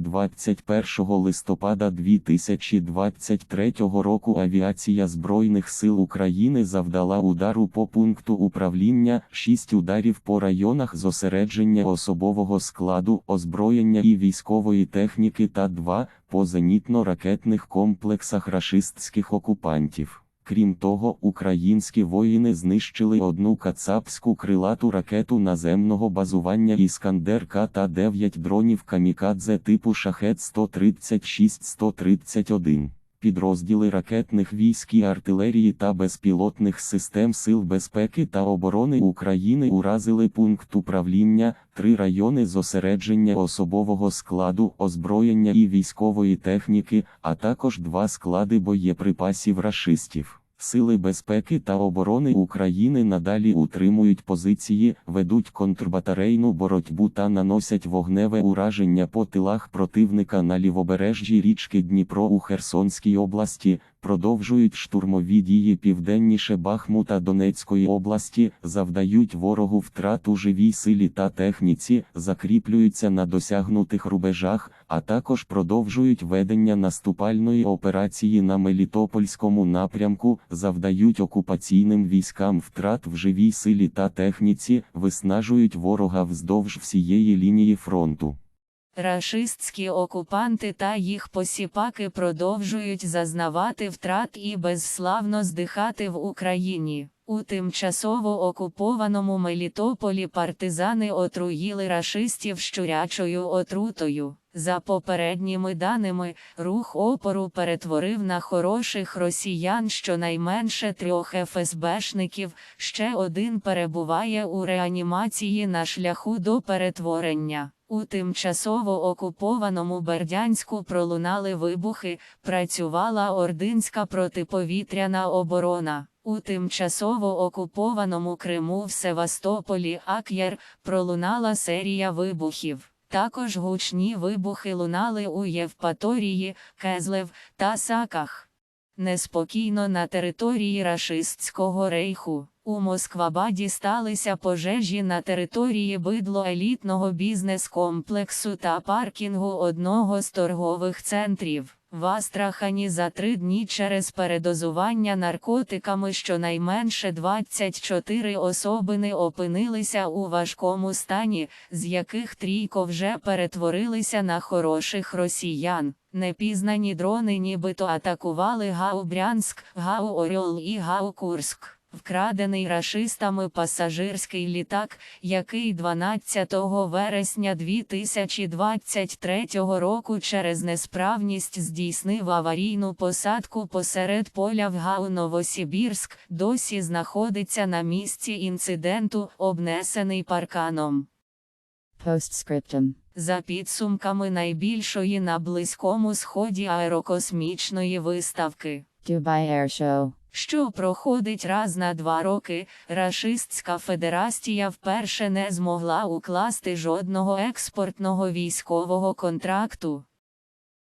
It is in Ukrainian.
21 листопада 2023 року авіація Збройних сил України завдала удару по пункту управління, 6 ударів по районах зосередження особового складу, озброєння і військової техніки та 2 по зенітно-ракетних комплексах рашистських окупантів. Крім того, українські воїни знищили одну кацапську крилату ракету наземного базування Іскандер-К та 9 дронів камікадзе типу Шахет 136-131. Підрозділи ракетних військ і артилерії та безпілотних систем Сил безпеки та оборони України уразили пункт управління, три райони зосередження особового складу, озброєння і військової техніки, а також два склади боєприпасів рашистів. Сили безпеки та оборони України надалі утримують позиції, ведуть контрбатарейну боротьбу та наносять вогневе ураження по тилах противника на лівобережжі річки Дніпро у Херсонській області, продовжують штурмові дії південніше Бахмута Донецької області, завдають ворогу втрат у живій силі та техніці, закріплюються на досягнутих рубежах, а також продовжують ведення наступальної операції на Мелітопольському напрямку, завдають окупаційним військам втрат в живій силі та техніці, виснажують ворога вздовж всієї лінії фронту. Рашистські окупанти та їх посіпаки продовжують зазнавати втрат і безславно здихати в Україні. У тимчасово окупованому Мелітополі партизани отруїли рашистів щурячою отрутою. За попередніми даними, рух опору перетворив на хороших росіян щонайменше трьох ФСБшників, ще один перебуває у реанімації на шляху до перетворення. У тимчасово окупованому Бердянську пролунали вибухи, працювала ординська протиповітряна оборона. У тимчасово окупованому Криму в Севастополі Ак'єр пролунала серія вибухів. Також гучні вибухи лунали у Євпаторії, Кезлев та Саках. Неспокійно на території рашистського рейху. У Москвабаді сталися пожежі на території бидло-елітного бізнес-комплексу та паркінгу одного з торгових центрів. В Астрахані за три дні через передозування наркотиками щонайменше 24 особини опинилися у важкому стані, з яких трійко вже перетворилися на хороших росіян. Непізнані дрони нібито атакували Гау Брянськ, Гау Орьол і Гау Курськ. Вкрадений рашистами пасажирський літак, який 12 вересня 2023 року через несправність здійснив аварійну посадку посеред поля в Гау Новосибірськ, досі знаходиться на місці інциденту, обнесений парканом. Postscriptum. За підсумками найбільшої на Близькому Сході аерокосмічної виставки. Dubai Air Show. Що проходить раз на два роки, Рашистська Федерація вперше не змогла укласти жодного експортного військового контракту.